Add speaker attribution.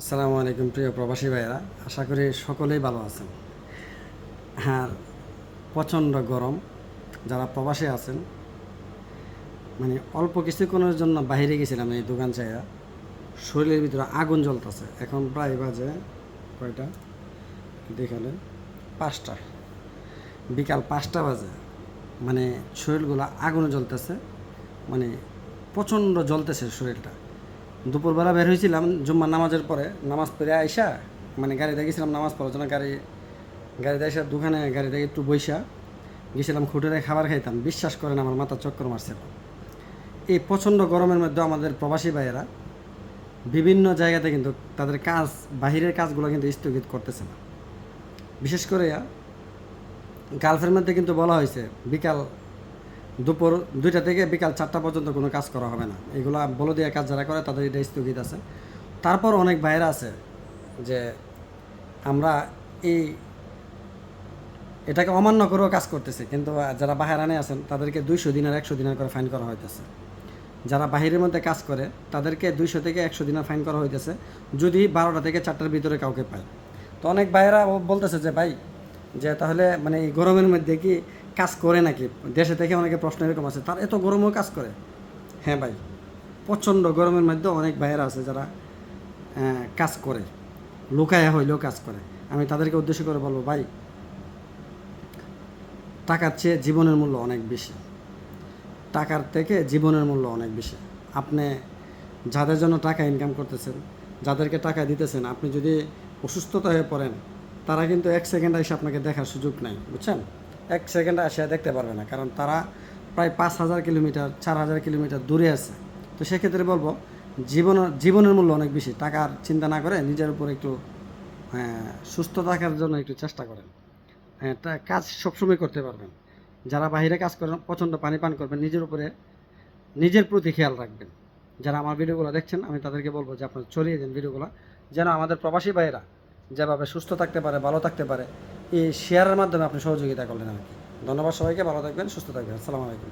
Speaker 1: আসসালামু আলাইকুম প্রিয় প্রবাসী ভাইয়েরা। আশা করি সকলেই ভালো আছেন। হ্যাঁ প্রচণ্ড গরম। যারা প্রবাসী আছেন মানে অল্প কিছুক্ষণের জন্য বাইরে গেছিলাম এই দোকান চাইয়া শরীরের ভিতরে আগুন জ্বলতেছে। এখন প্রায় বাজে কয়টা? দেখালে পাঁচটা। বিকাল পাঁচটা বাজে। মানে শরীরগুলো আগুনে জ্বলতেছে। মানে প্রচণ্ড জ্বলতেছে শরীরটা। দুপুরবেলা বের হয়েছিলাম জুম্মার নামাজের পরে। নামাজ পড়ে আইসা মানে গাড়িতে গেছিলাম নামাজ পড়ার জন্য, গাড়ি গাড়িতে এসে দোকানে গাড়িতে একটু বইসা। গেছিলাম খুঁটেরে খাবার খাইতাম, বিশ্বাস করেন আমার মাথা চক্কর মারছিল এই প্রচণ্ড গরমের মধ্যে আমাদের প্রবাসী ভাইয়েরা বিভিন্ন জায়গাতে কিন্তু তাদের কাজ বাহিরের কাজগুলো কিন্তু স্থগিত করতেছে না। বিশেষ করে গালফের মধ্যে কিন্তু বলা হয়েছে, বিকাল দুপুর দুইটা থেকে বিকাল চারটা পর্যন্ত কোনো কাজ করা হবে না। এগুলা বলে দেওয়া কাজ যারা করে, তাদের এটা স্থগিত আছে। তারপর অনেক বাইরে আছে যে আমরা এই এটাকে অমান্য করেও কাজ করতেছে, কিন্তু যারা বাহারানে আছেন, তাদেরকে দুইশো দিনের, একশো দিনের করে ফাইন করা হইতেছে। যারা বাহিরের মধ্যে কাজ করে, তাদেরকে দুইশো থেকে একশো দিনের ফাইন করা হইতেছে, যদি বারোটা থেকে চারটার ভিতরে কাউকে পায়। তো অনেক ভাইয়েরা বলতেছে যে, ভাই, যে তাহলে মানে এই গরমের মধ্যে কি কাজ করে নাকি? দেশে থেকে অনেকে প্রশ্ন এরকম আছে, তার এত গরমও কাজ করে? হ্যাঁ ভাই, প্রচণ্ড গরমের মধ্যে অনেক ভাইয়েরা আছে যারা কাজ করে, লুকায়া হইলেও কাজ করে। আমি তাদেরকে উদ্দেশ্য করে বলব, ভাই, টাকার চেয়ে জীবনের মূল্য অনেক বেশি। টাকার থেকে জীবনের মূল্য অনেক বেশি। আপনি যাদের জন্য টাকা ইনকাম করতেছেন, যাদেরকে টাকা দিতেছেন, আপনি যদি অসুস্থতা হয়ে পড়েন, তারা কিন্তু এক সেকেন্ড এসে আপনাকে দেখার সুযোগ নাই, বুঝছেন? এক সেকেন্ডে এসে দেখতে পারবে না কারণ তারা প্রায় পাঁচ হাজার কিলোমিটার চার হাজার কিলোমিটার দূরে আছে। তো সেক্ষেত্রে বলব জীবন জীবনের মূল্য অনেক বেশি। টাকার চিন্তা না করে নিজের উপর একটু হ্যাঁ, সুস্থ থাকার জন্য একটু চেষ্টা করেন। হ্যাঁ কাজ সবসময় করতে পারবেন। যারা বাইরে কাজ করেন প্রচণ্ড পানি পান করবেন নিজের উপরে নিজের প্রতি খেয়াল রাখবেন। যারা আমার ভিডিওগুলো দেখছেন আমি তাদেরকে বলব যে আপনারা ছড়িয়ে দিন ভিডিওগুলো যেন আমাদের প্রবাসী ভাইয়েরা যেভাবে সুস্থ থাকতে পারে ভালো থাকতে পারে এই শেয়ারের মাধ্যমে আপনি সহযোগিতা করলেন আর কি ধন্যবাদ সবাইকে, ভালো থাকবেন, সুস্থ থাকবেন। আসসালামু আলাইকুম।